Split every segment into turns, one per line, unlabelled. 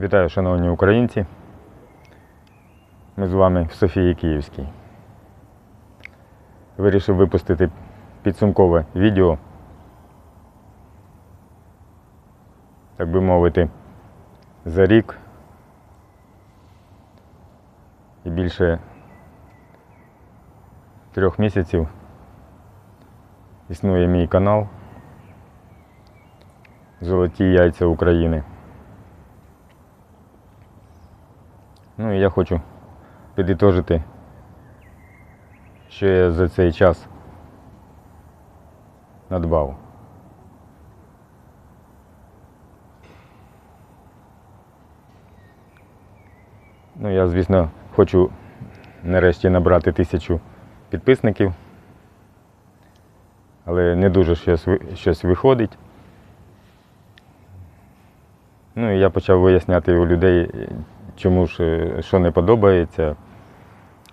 Вітаю, шановні українці. Ми з вами в Софії Київській. Вирішив випустити підсумкове відео, так би мовити, за рік і більше трьох місяців існує мій канал Золоті яйця України. Ну і я хочу підітожити, що я за цей час надбав. Ну, я, звісно, хочу нарешті набрати тисячу підписників, але не дуже щось, щось виходить. Ну і я почав виясняти у людей, чому ж що не подобається.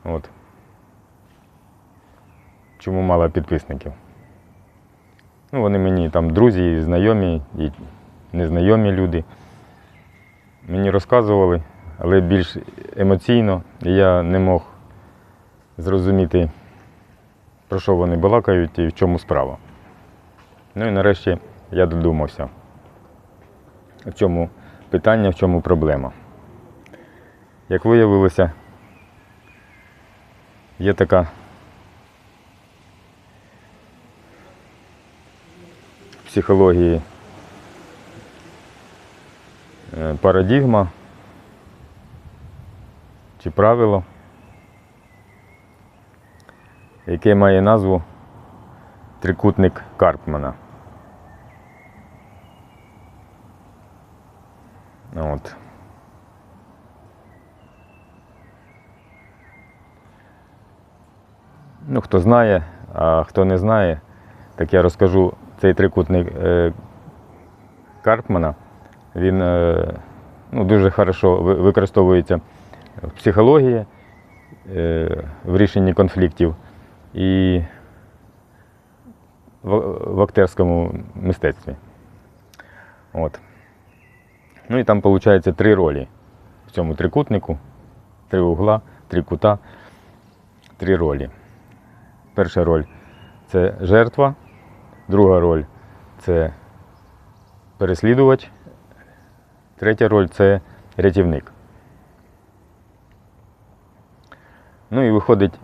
От. Чому мало підписників. Ну, вони мені там друзі, знайомі і незнайомі люди. Мені розказували, але більш емоційно я не мог зрозуміти, про що вони балакають і в чому справа. Ну і нарешті я додумався, в чому питання, в чому проблема. Як виявилося, є така психології е, парадігма чи правило, яке має назву трикутник Карпмана. От. Ну, хто знає, а хто не знає, так я розкажу цей трикутник е, Карпмана. Він е, ну, дуже хорошо використовується в психології, е, в рішенні конфліктів і в, актерському мистецтві. От. Ну і там виходить три ролі в цьому трикутнику, три угла, три кута, три ролі. Перша роль це жертва, друга роль це переслідувач, третя роль це рятівник. Ну і виходить,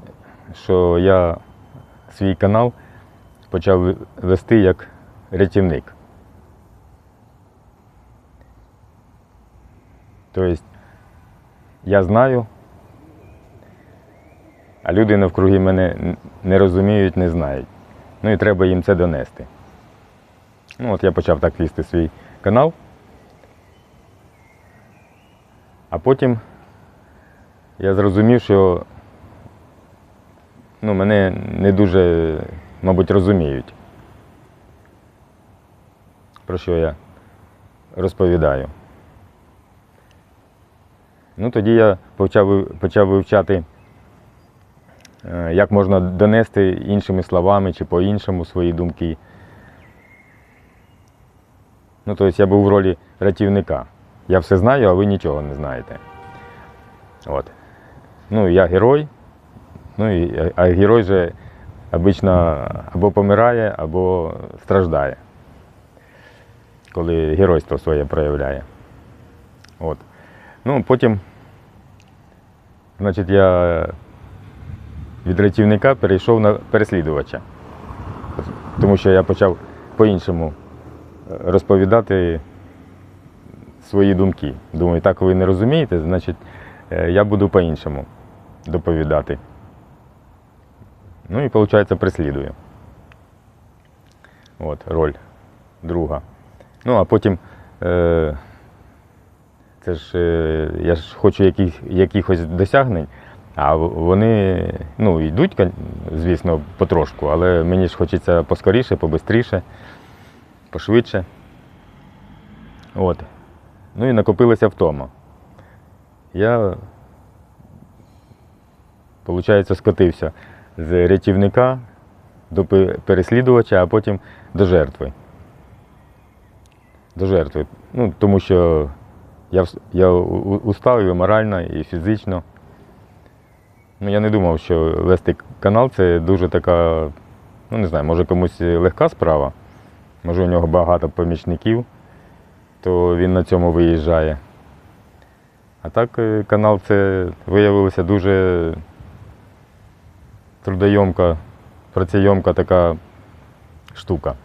що я свій канал почав вести як рятівник. Тобто я знаю, а люди навкруги мене не розуміють, не знають. Ну і треба їм це донести. Ну от я почав так вести свій канал. А потім я зрозумів, що ну, мене не дуже, мабуть, розуміють, про що я розповідаю. Ну, тоді я почав, почав вивчати, як можна донести іншими словами чи по-іншому свої думки. Ну, тобто я був в ролі рятівника. Я все знаю, а ви нічого не знаєте. От. Ну, я герой. Ну, і, а герой же обично або помирає, або страждає, коли геройство своє проявляє. От. Ну, потім, значить, я від рятівника перейшов на переслідувача. Тому що я почав по-іншому е, розповідати свої думки. Думаю, так ви не розумієте, значить, е, я буду по-іншому доповідати. Ну і, виходить, преслідую. От, роль друга. Ну, а потім. Е- це ж е, я ж хочу яких, якихось досягнень, а вони ну, йдуть, звісно, потрошку, але мені ж хочеться поскоріше, побистріше, пошвидше. От. Ну і накопилася втома. Я, виходить, скотився з рятівника до переслідувача, а потім до жертви. До жертви. Ну, тому що Я, я устав і морально, і фізично. Ну, я не думав, що вести канал це дуже така, ну не знаю, може комусь легка справа. Може у нього багато помічників, то він на цьому виїжджає. А так е, канал це виявилося дуже трудойомка, працейомка така штука.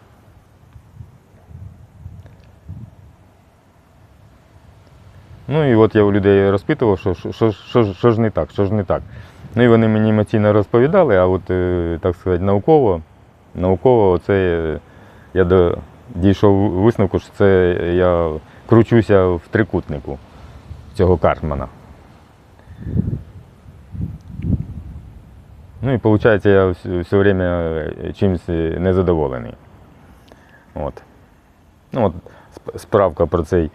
Ну і от я у людей розпитував, що, що, що, що, що ж не так, що ж не так. Ну і вони мені емоційно розповідали, а от, е, так сказати, науково, науково це я до, дійшов висновку, що це я кручуся в трикутнику цього Картмана. Ну і виходить, я все время е, чимось е, незадоволений. От. Ну, от справка про цей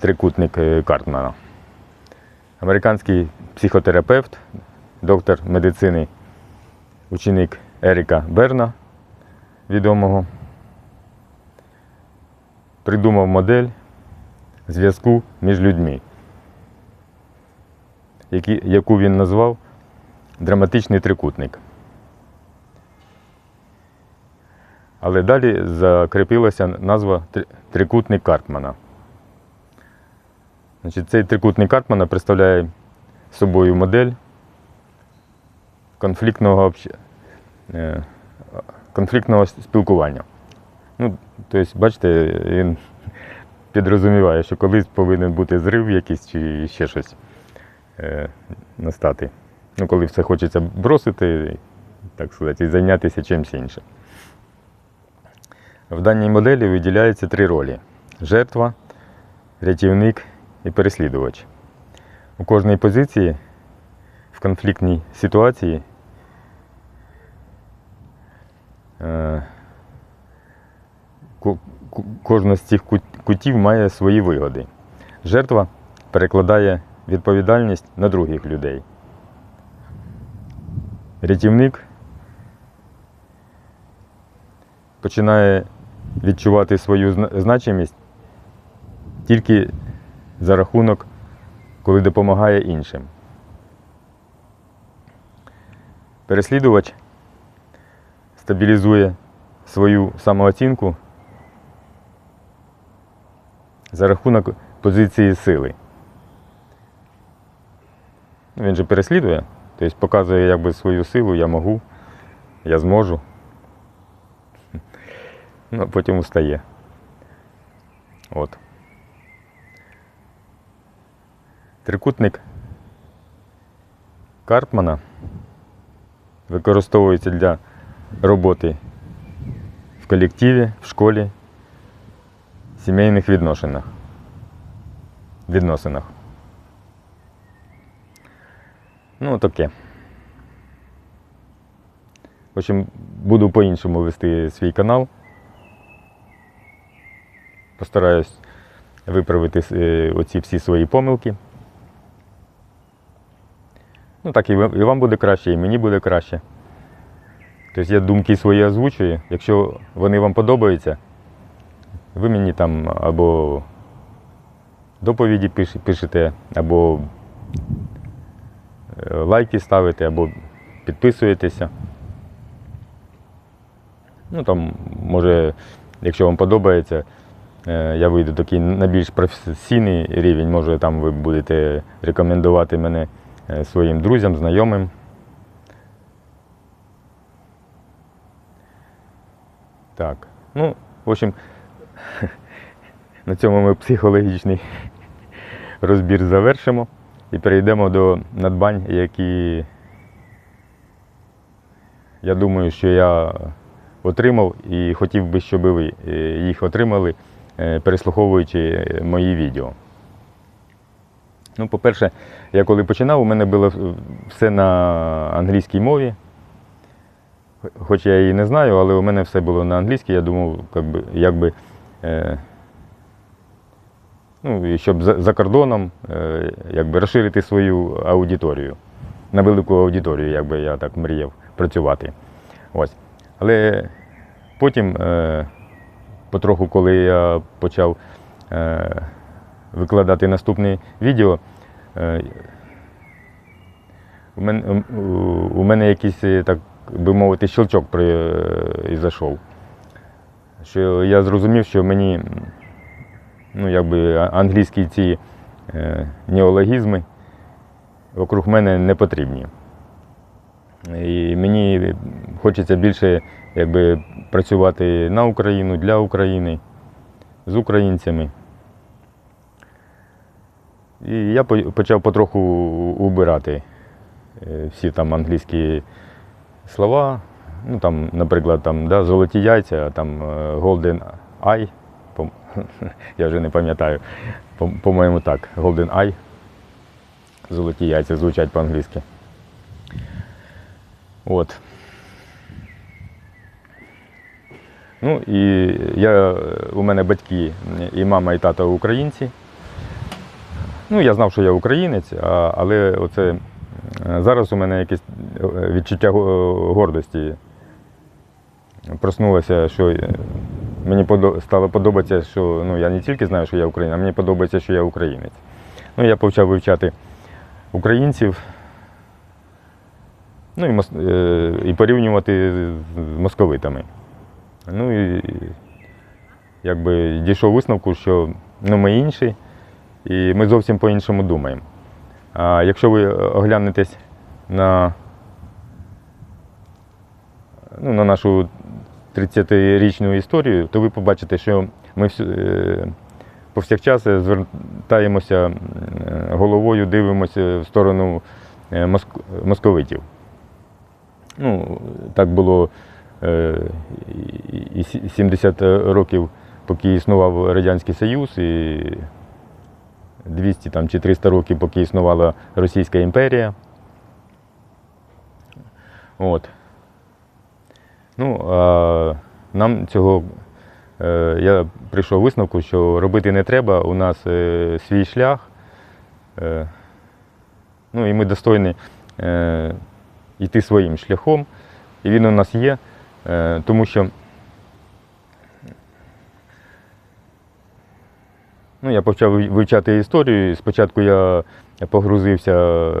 трикутник Картмана. Американський психотерапевт, доктор медицини, ученик Еріка Берна, відомого, придумав модель зв'язку між людьми, яку він назвав драматичний трикутник. Але далі закріпилася назва трикутник Карпмана. Значить, цей трикутник Карпмана представляє собою модель конфліктного, е, конфліктного спілкування. Ну, тобто, бачите, він підрозуміває, що колись повинен бути зрив якийсь чи ще щось е, настати. Ну, коли все хочеться бросити, так сказати, і зайнятися чимось іншим. В даній моделі виділяються три ролі: жертва, рятівник і переслідувач. У кожній позиції в конфліктній ситуації е, ко- ко- кожна з цих кутів має свої вигоди. Жертва перекладає відповідальність на других людей. Рятівник починає відчувати свою значимість тільки за рахунок, коли допомагає іншим. Переслідувач стабілізує свою самооцінку за рахунок позиції сили. Він же переслідує, тобто показує якби свою силу, я можу, я зможу. Ну, а потім устає. От. Трикутник Карпмана використовується для роботи в колективі, в школі, сімейних відношеннях. відносинах. Ну, таке. В общем, буду по-іншому вести свій канал. Постараюсь виправити е, оці всі свої помилки. Ну так і вам буде краще, і мені буде краще. Тобто я думки свої озвучую. Якщо вони вам подобаються, ви мені там або доповіді пиш- пишете, або е, лайки ставите, або підписуєтеся. Ну там, може, якщо вам подобається, е, я вийду такий на більш професійний рівень, може там ви будете рекомендувати мене своїм друзям, знайомим. Так, ну, в общем, на цьому ми психологічний розбір завершимо і перейдемо до надбань, які я думаю, що я отримав і хотів би, щоб ви е, їх отримали, е, переслуховуючи е, мої відео. Ну, по-перше, я коли починав, у мене було все на англійській мові. Хоч я її не знаю, але у мене все було на англійській. Я думав, як би, як би, е, ну, щоб за, за кордоном е, якби, розширити свою аудиторію. На велику аудиторію, якби я так мріяв працювати. Ось. Але потім, е, потроху, коли я почав е, викладати наступне відео. Е, У мене, у мене якийсь, е, так би мовити, щелчок зайшов. Що я зрозумів, що мені ну, якби, англійські ці е, неологізми вокруг мене не потрібні. І мені хочеться більше якби, працювати на Україну, для України, з українцями. І я почав потроху убирати е, всі там англійські слова. Ну, там, наприклад, там, да, золоті яйця, там е, Golden Eye, я вже не пам'ятаю, по- по-моєму так, Golden Eye. Золоті яйця звучать по-англійськи. От. Ну і я, у мене батьки і мама, і тато українці. Ну, я знав, що я українець, а, але оце е, зараз у мене якесь е, відчуття гордості проснулося, що е, мені стало подобатися, що ну, я не тільки знаю, що я українець, а мені подобається, що я українець. Ну, я почав вивчати українців, ну і, мос- е, і порівнювати з московитами. Ну і якби дійшов висновку, що ну, ми інші, і ми зовсім по-іншому думаємо. А якщо ви оглянетесь на, ну, на нашу 30-річну історію, то ви побачите, що ми е, повсякчас звертаємося е, головою, дивимося в сторону е, моск- московитів. Ну, так було е, і 70 років, поки існував Радянський Союз, і 200 там, чи 300 років, поки існувала Російська імперія. От. Ну, а нам цього е, я прийшов висновку, що робити не треба. У нас е, свій шлях. Е, ну і ми достойні йти своїм шляхом. І він у нас є, тому що ну, я почав вивчати історію. Спочатку я погрузився,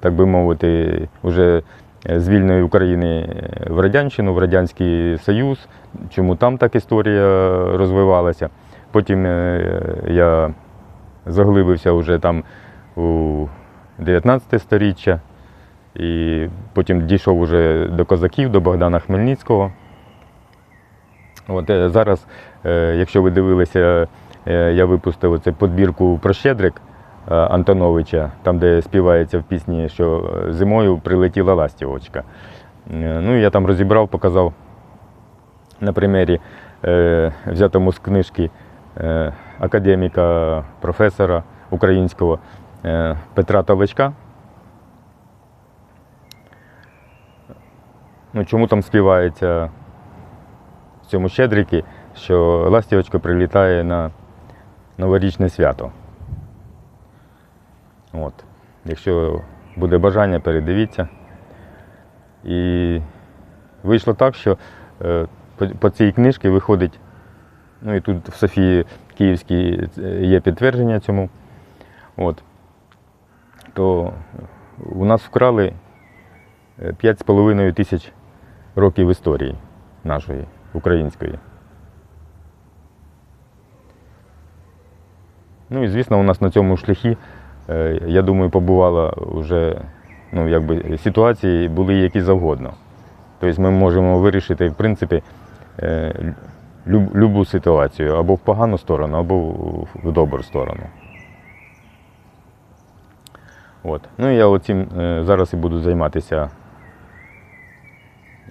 так би мовити, вже з вільної України в Радянщину, в Радянський Союз, чому там так історія розвивалася. Потім е, я заглибився вже там у 19 сторіччя. І потім дійшов уже до козаків, до Богдана Хмельницького. От, е, зараз, е, якщо ви дивилися, е, я випустив оце подбірку про Щедрик е, Антоновича, там, де співається в пісні, що е, зимою прилетіла ластівочка. Е, Ну, я там розібрав, показав на примері, е, взятому з книжки е, академіка, професора українського е, Петра Талачка. Ну, чому там співається в цьому щедрики, що ластівочка прилітає на новорічне свято. От. Якщо буде бажання, передивіться. І вийшло так, що е, по, цій книжці виходить, ну і тут в Софії Київській е, є підтвердження цьому. От. То у нас вкрали 5,5 тисяч років історії нашої української. Ну і звісно, у нас на цьому шляхі, е, я думаю, побувала вже ну, якби, ситуації були які завгодно. Тобто ми можемо вирішити, в принципі, е, люб, любу ситуацію або в погану сторону, або в добру сторону. От. Ну і я оцим е, зараз і буду займатися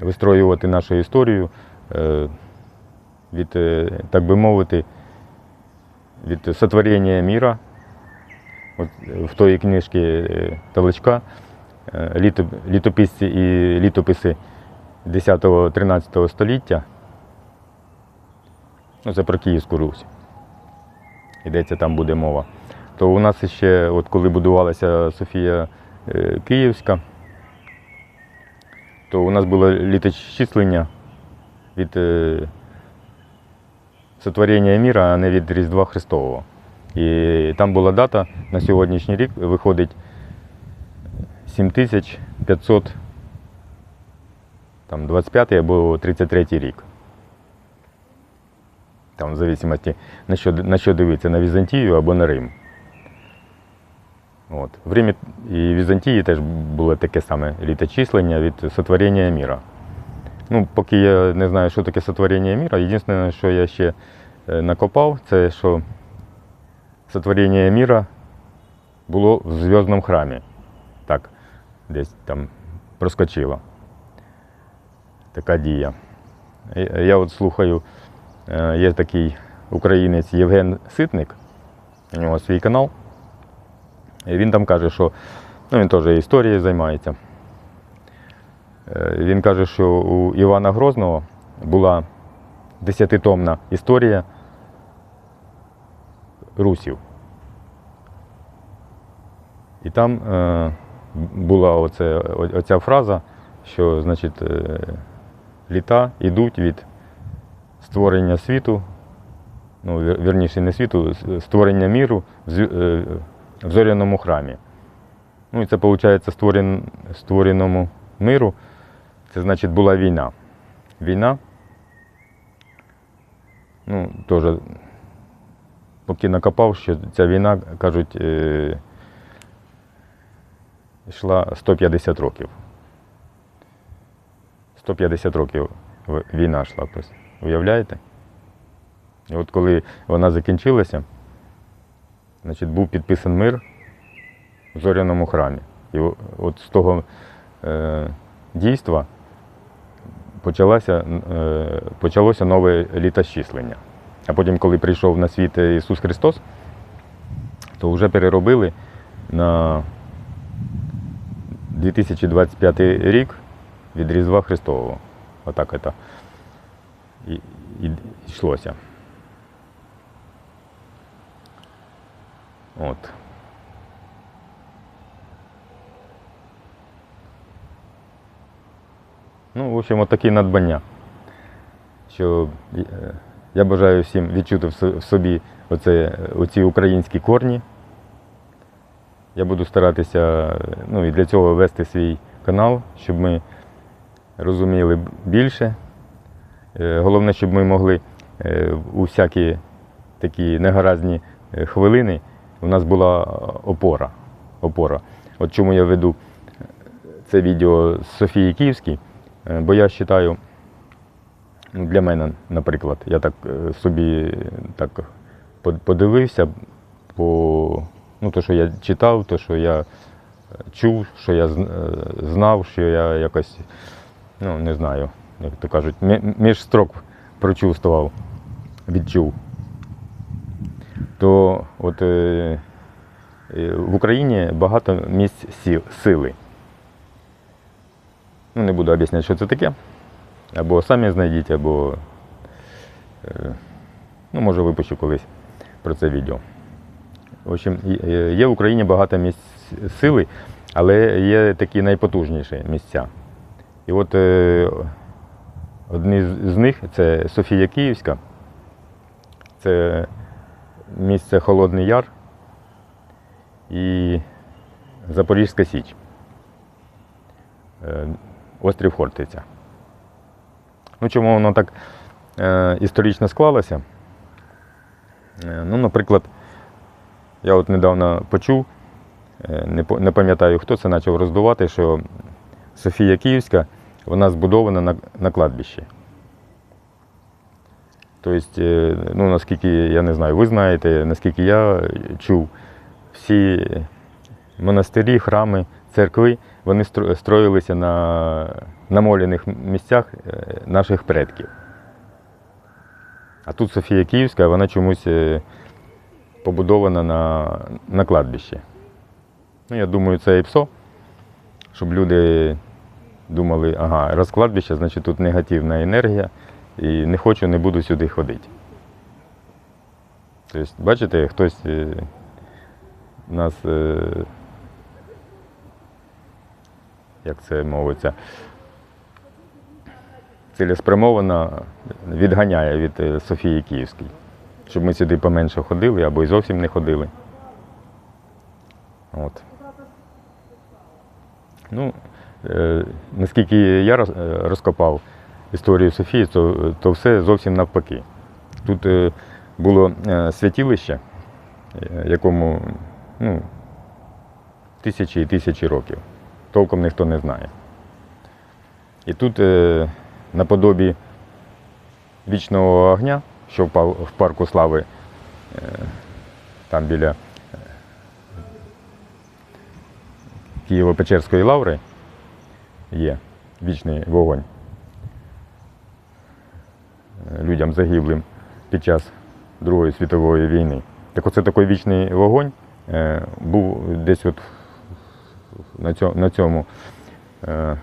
вистроювати нашу історію від, так би мовити, від сотворення міра. От е, в тої книжці е, Талачка е, літописці і літописи 10-13 століття. Ну, це про Київську Русь. Йдеться, там буде мова. То у нас ще, от коли будувалася Софія Київська, то у нас було літочислення від сотворення міра, а не від Різдва Христового. І там була дата на сьогоднішній рік виходить 7500 там 25 або 33 рік. Там, в зависимості, на що, на що дивитися, на Візантію або на Рим. От. В Римі і Візантії теж було таке саме літочислення від сотворення міра. Ну, поки я не знаю, що таке сотворення міра, єдине, що я ще е, накопав, це що сотворення міра було в зв'язному храмі. Так, десь там проскочило. Така дія. Я от слухаю, е, є такий українець Євген Ситник, у нього свій канал. І він там каже, що ну, він теж історією займається. Е, Він каже, що у Івана Грозного була десятитомна історія русів. І там е, була оце, оця фраза, що значить, е, літа йдуть від створення світу, ну, вір- вірніше, не світу, створення міру в зоряному храмі. Ну і це виходить створен, створеному миру. Це значить була війна. Війна. Ну, теж, поки накопав, що ця війна, кажуть, е, йшла 150 років. 150 років війна йшла. Уявляєте? І от коли вона закінчилася, значить, був підписаний мир в зоряному храмі. І от з того е, дійства почалося, е, почалося нове літосчислення. А потім, коли прийшов на світ Ісус Христос, то вже переробили на 2025 рік від Різдва Христового. Отак це і, і, йшлося. От. Ну, в общем, от надбання. Що е, я бажаю всім відчути в собі оце, оці українські корні. Я буду старатися ну, і для цього вести свій канал, щоб ми розуміли більше. Е, Головне, щоб ми могли е, у всякі такі негаразні хвилини у нас була опора. опора. От чому я веду це відео з Софії Київській, бо я вважаю, для мене, наприклад, я так е, собі так подивився по ну, то, що я читав, то, що я е, чув, що я е, знав, що я якось, ну, не знаю, як то кажуть, між строк прочувствував, відчув. То от е, е, в Україні багато місць сіл, сили. Ну, не буду об'ясняти, що це таке. Або самі знайдіть, або е, ну, може випущу колись про це відео. В общем, є- е, в Україні багато місць сили, але є такі найпотужніші місця. І от е, одні з них це Софія Київська, це місце Холодний Яр і Запорізька Січ. Острів Хортиця. Ну, чому воно так е, історично склалося? Е, ну, наприклад, я от недавно почув, е, не, не пам'ятаю, хто це почав роздувати, що Софія Київська вона збудована на, на кладбищі. Тобто, е, ну, наскільки я не знаю, ви знаєте, наскільки я чув, всі монастирі, храми, церкви, вони стро- строїлися на намолених місцях е, наших предків. А тут Софія Київська, вона чомусь е, побудована на, на кладбищі. Ну, я думаю, це і ПСО, щоб люди думали, ага, раз кладбище, значить тут негативна енергія, і не хочу, не буду сюди ходити. Тобто, бачите, хтось е, нас, як це мовиться, цілеспрямовано відганяє від е, Софії Київської. щоб ми сюди поменше ходили або й зовсім не ходили. От. Ну, е, наскільки я роз- е, розкопав історію Софії, то, то все зовсім навпаки. Тут е, було е, святилище, е, якому ну, тисячі і тисячі років. Толком ніхто не знає. І тут е, наподобі вічного огня, що впав в парку слави, е, там біля е, Києво-Печерської лаври є вічний вогонь людям загиблим під час Другої світової війни. Так оце такий вічний вогонь був десь от на цьому, е,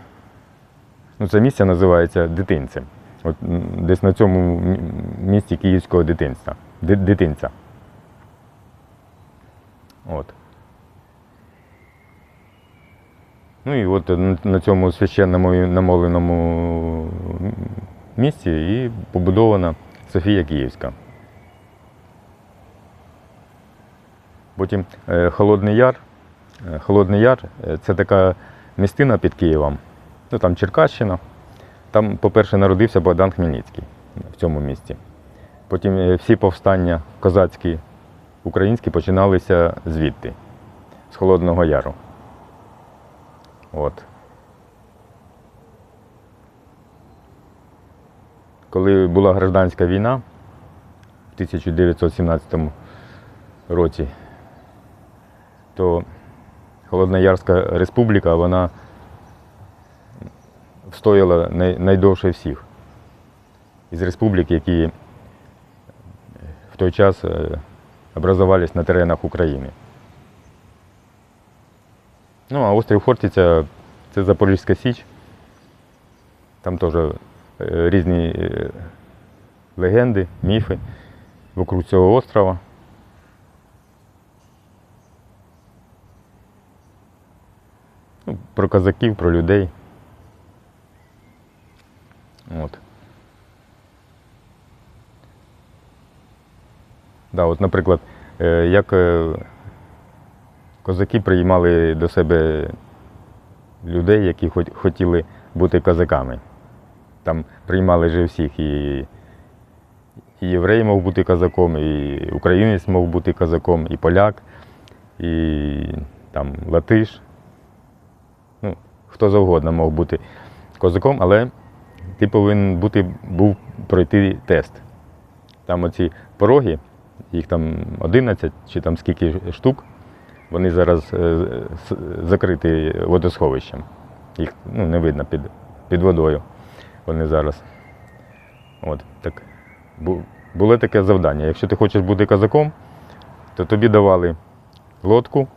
ну, це місце називається дитинцем. От десь на цьому місці київського дитинства. Дитинця. От. Ну і от на- на цьому священному намоленому місці і побудована Софія Київська. Потім е, Холодний Яр. Е, Холодний Яр е, це така містина під Києвом. Ну там Черкащина. Там, по-перше, народився Богдан Хмельницький в цьому місті. Потім е, всі повстання козацькі, українські починалися звідти, з Холодного Яру. От. Коли була гражданська війна в 1917 році, то Холодноярська республіка, вона встояла найдовше всіх із республік, які в той час е, образувались на теренах України. Ну, а острів Хортиця це Запорізька Січ. Там теж е, різні е, легенди, міфи вокруг цього острова. Ну, про козаків, про людей. От. Да, от, наприклад, е, як е, козаки приймали до себе людей, які хотіли бути козаками. Там приймали же всіх і, і єврей мав бути козаком, і українець мав бути козаком, і поляк, і там латиш. Хто завгодно мав бути козаком, але ти повинен бути, був пройти тест. Там оці пороги, їх там 11 чи там скільки штук, вони зараз е, закриті водосховищем. Їх ну, не видно під, під водою. Вони зараз. От, так. Було таке завдання. Якщо ти хочеш бути козаком, то тобі давали лодку.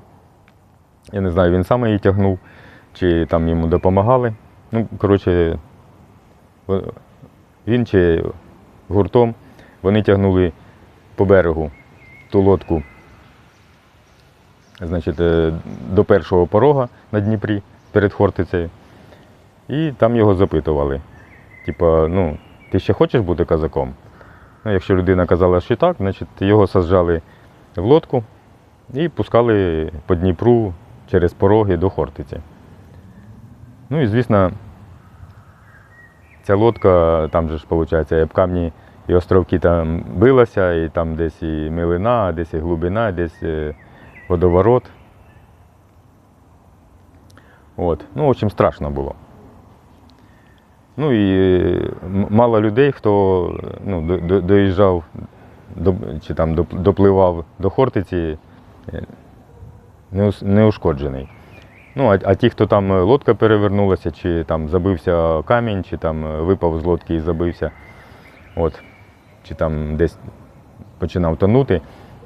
Я не знаю, він сам її тягнув, чи там йому допомагали. Ну, коротше, він чи гуртом вони тягнули по берегу ту лодку значить, е, до першого порога на Дніпрі перед Хортицею. І там його запитували. Типа, ну, ти ще хочеш бути козаком? Ну, якщо людина казала, що так, значить його саджали в лодку і пускали по Дніпру через пороги до Хортиці. Ну і звісно, ця лодка, там же ж, виходить, об камні і островки там билася, і там десь і милина, десь і глибина, десь е, водоворот. От. Ну, общем, страшно було. Ну і е, мало людей, хто ну, до- до- доїжджав до, чи там допливав до Хортиці, е, неус- неушкоджений. Ну, а, а ті, хто там е, лодка перевернулася, чи там забився камінь, чи там е, випав з лодки і забився, от, чи там десь починав тонути,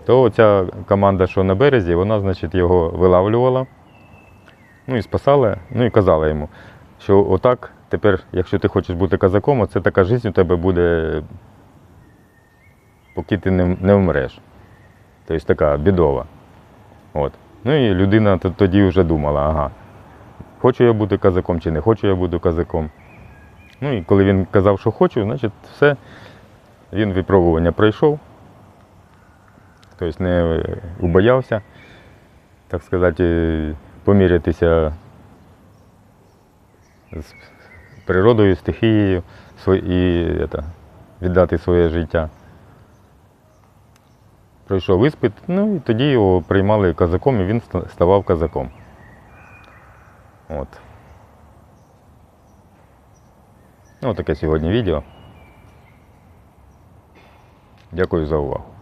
то ця команда, що на березі, вона, значить, його вилавлювала, ну і спасала, ну і казала йому, що отак тепер, якщо ти хочеш бути казаком, оце така життя у тебе буде, поки ти не, не вмреш. Тобто така бідова. От. Ну і людина тоді вже думала, ага, хочу я бути казаком чи не хочу я бути казаком. Ну і коли він казав, що хочу, значить все, він випробування пройшов. тобто не убоявся, так сказати, помірятися з природою, стихією і это, віддати своє життя. Пройшов іспит, ну і тоді його приймали козаком, і він ставав козаком. От. Ну, таке сьогодні відео. Дякую за увагу.